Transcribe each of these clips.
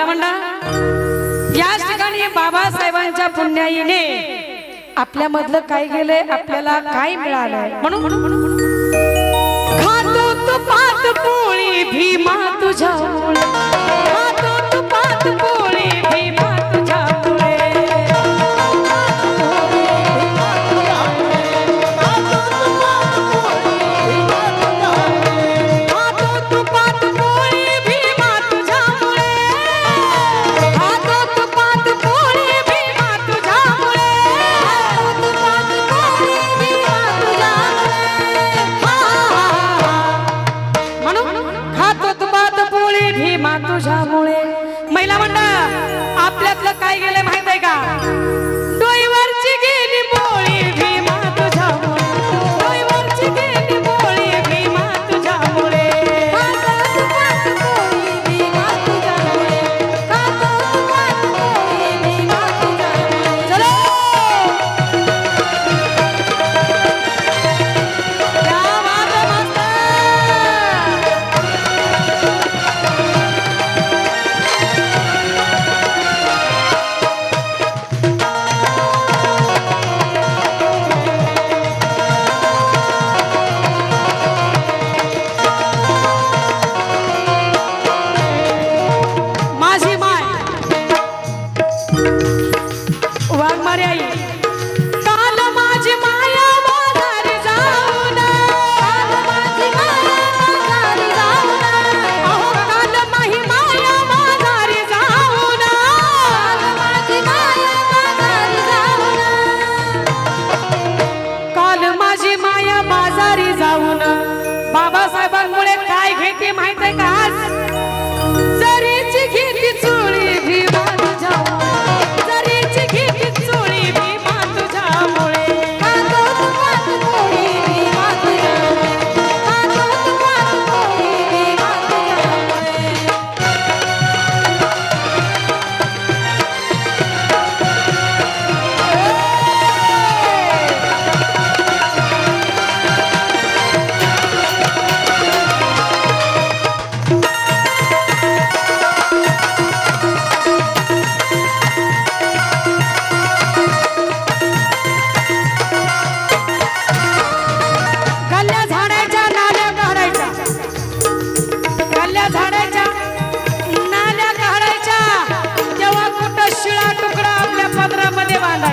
महिला मंडळ याच ठिकाणी बाबासाहेबांच्या पुण्याईने आपल्यामधलं काय गेलंय आपल्याला काय मिळालंय? म्हणून म्हणून- म्हणून खातो पोळी भीमा खातो तुपात पोळी भीमा तुझ्यामुळे. महिला मंडळ आपल्यातलं काय गेलंय माहीत आहे का? डोईवरची गेली मुळे काय घेते माहीत आहे का आज?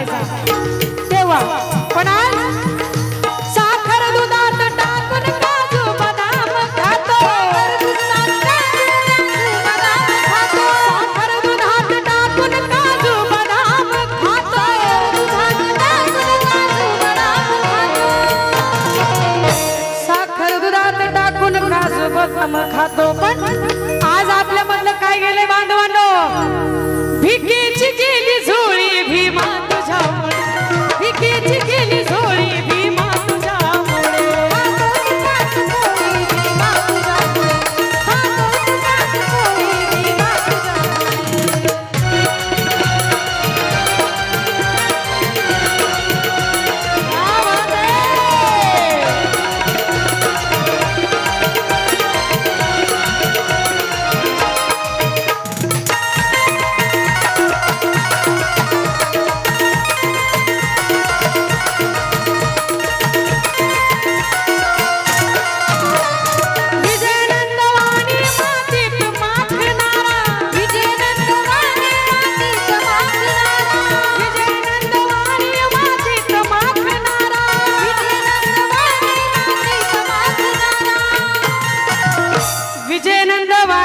करायचा. तेव्हा. पण आज खातो. पण आज आपल्या मधलं काय गेले बांधवांनो? भिकेची गेली झोळी भीमा तुझ्यामुळे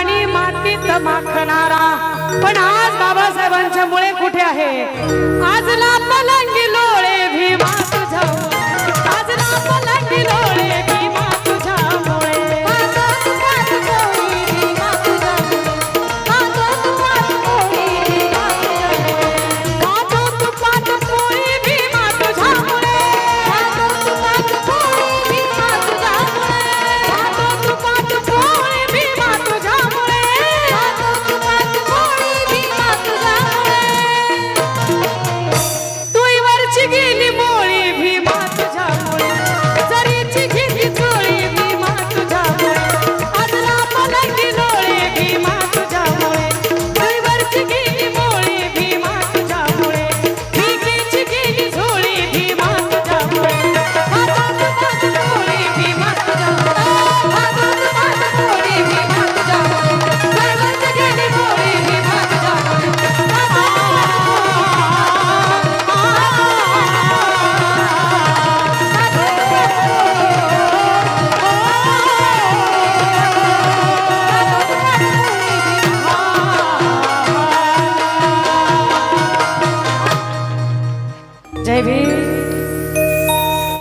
विजयनंदवाणी मातीत माखणारा. पण आज बाबासाहेबांच्या मुळे कुठे आहे? आज पलंगी लोळे भीमा तुझ्या आज पलंगी